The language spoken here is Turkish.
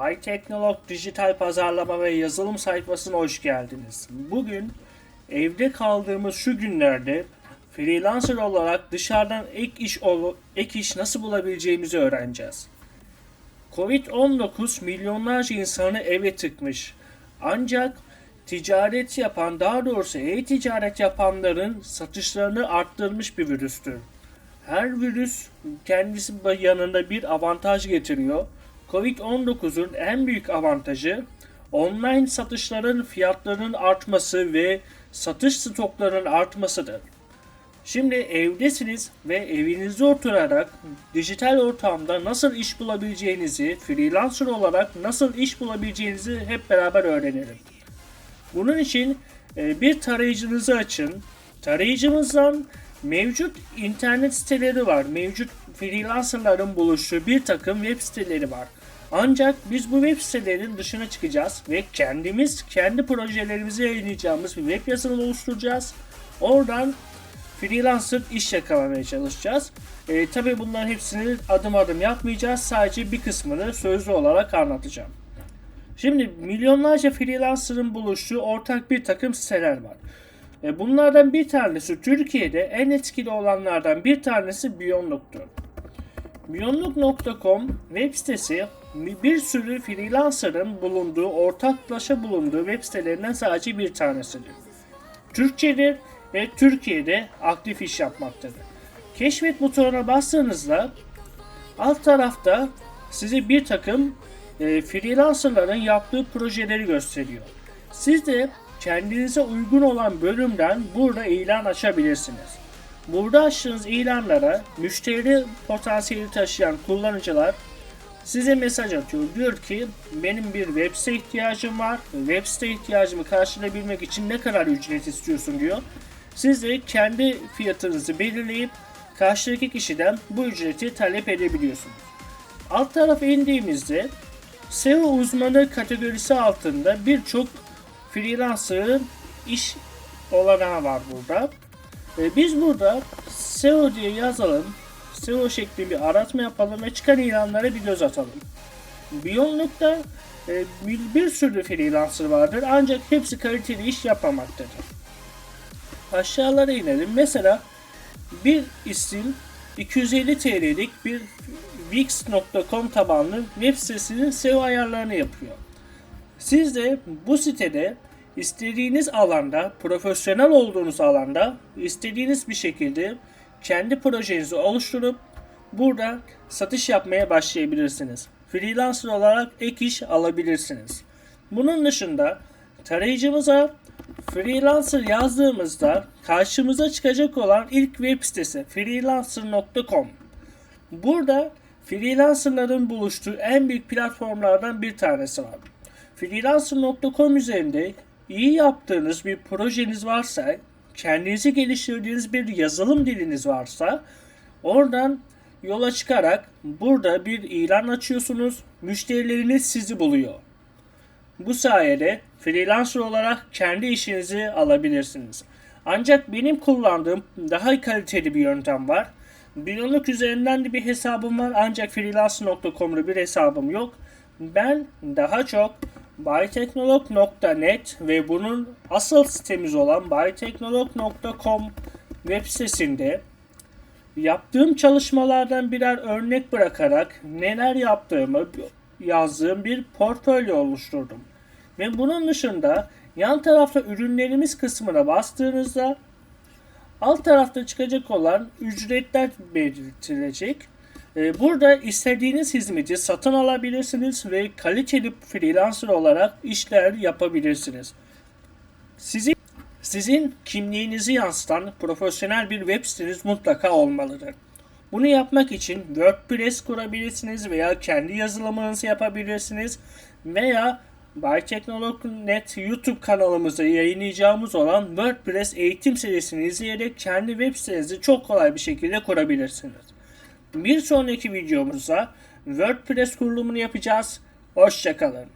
Bay Teknolog dijital pazarlama ve yazılım sayfasına hoş geldiniz. Bugün evde kaldığımız şu günlerde freelancer olarak dışarıdan ek iş ek iş nasıl bulabileceğimizi öğreneceğiz. Covid-19 milyonlarca insanı eve tıkmış. Ancak ticaret yapan, daha doğrusu e-ticaret yapanların satışlarını arttırmış bir virüstür. Her virüs kendisi yanında bir avantaj getiriyor. Covid-19'un en büyük avantajı online satışların fiyatlarının artması ve satış stoklarının artmasıdır. Şimdi evdesiniz ve evinizde oturarak dijital ortamda nasıl iş bulabileceğinizi, freelancer olarak nasıl iş bulabileceğinizi hep beraber öğrenelim. Bunun için e, bir tarayıcınızı açın. Tarayıcımızdan mevcut internet siteleri var. Mevcut freelancerların buluştuğu bir takım web siteleri var. Ancak biz bu web sitelerin dışına çıkacağız ve kendimiz kendi projelerimizi yayınlayacağımız bir web yazılımı oluşturacağız. Oradan freelancer iş yakalamaya çalışacağız. E, Tabi bunların hepsini adım adım yapmayacağız. Sadece bir kısmını sözlü olarak anlatacağım. Şimdi milyonlarca freelancer'ın buluştuğu ortak bir takım siteler var. E, Bunlardan bir tanesi Türkiye'de en etkili olanlardan bir tanesi Biyonluk'tur. Biyonluk.com web sitesi bir sürü freelancer'ın bulunduğu, ortaklaşa bulunduğu web sitelerinden sadece bir tanesidir. Türkçedir ve Türkiye'de aktif iş yapmaktadır. Keşfet butonuna bastığınızda alt tarafta size bir takım e, freelancerların yaptığı projeleri gösteriyor. Siz de kendinize uygun olan bölümden burada ilan açabilirsiniz. Burada açtığınız ilanlara müşteri potansiyeli taşıyan kullanıcılar size mesaj atıyor. Diyor ki benim bir web site ihtiyacım var. Web site ihtiyacımı karşılayabilmek için ne kadar ücret istiyorsun diyor. Siz de kendi fiyatınızı belirleyip karşıdaki kişiden bu ücreti talep edebiliyorsunuz. Alt tarafa indiğimizde SEO uzmanı kategorisi altında birçok freelancer'ın iş olanağı var burada. E, biz burada SEO diye yazalım. SEO şeklinde bir aratma yapalım ve çıkan ilanlara bir göz atalım. Biyonluk'ta e, bir, bir sürü freelancer vardır ancak hepsi kaliteli iş yapamaktadır. Aşağılara inelim. Mesela bir isim 250 TL'lik bir Wix.com tabanlı web sitesinin SEO ayarlarını yapıyor. Siz de bu sitede istediğiniz alanda, profesyonel olduğunuz alanda istediğiniz bir şekilde kendi projenizi oluşturup burada satış yapmaya başlayabilirsiniz. Freelancer olarak ek iş alabilirsiniz. Bunun dışında tarayıcımıza freelancer yazdığımızda karşımıza çıkacak olan ilk web sitesi freelancer.com. Burada freelancerların buluştuğu en büyük platformlardan bir tanesi var. Freelancer.com üzerinde iyi yaptığınız bir projeniz varsa, kendinizi geliştirdiğiniz bir yazılım diliniz varsa oradan yola çıkarak burada bir ilan açıyorsunuz. Müşterileriniz sizi buluyor. Bu sayede freelancer olarak kendi işinizi alabilirsiniz. Ancak benim kullandığım daha kaliteli bir yöntem var. Biyonluk üzerinden de bir hesabım var ancak freelancer.com'da bir hesabım yok. Ben daha çok byteknolog.net ve bunun asıl sitemiz olan byteknolog.com web sitesinde yaptığım çalışmalardan birer örnek bırakarak neler yaptığımı yazdığım bir portfolyo oluşturdum. Ve bunun dışında yan tarafta ürünlerimiz kısmına bastığınızda alt tarafta çıkacak olan ücretler belirtilecek. Ee, Burada istediğiniz hizmeti satın alabilirsiniz ve kaliteli freelancer olarak işler yapabilirsiniz. Sizin sizin kimliğinizi yansıtan profesyonel bir web siteniz mutlaka olmalıdır. Bunu yapmak için WordPress kurabilirsiniz veya kendi yazılımınızı yapabilirsiniz veya Byteknolog.net YouTube kanalımızda yayınlayacağımız olan WordPress eğitim serisini izleyerek kendi web sitenizi çok kolay bir şekilde kurabilirsiniz. Bir sonraki videomuzda WordPress kurulumunu yapacağız. Hoşçakalın.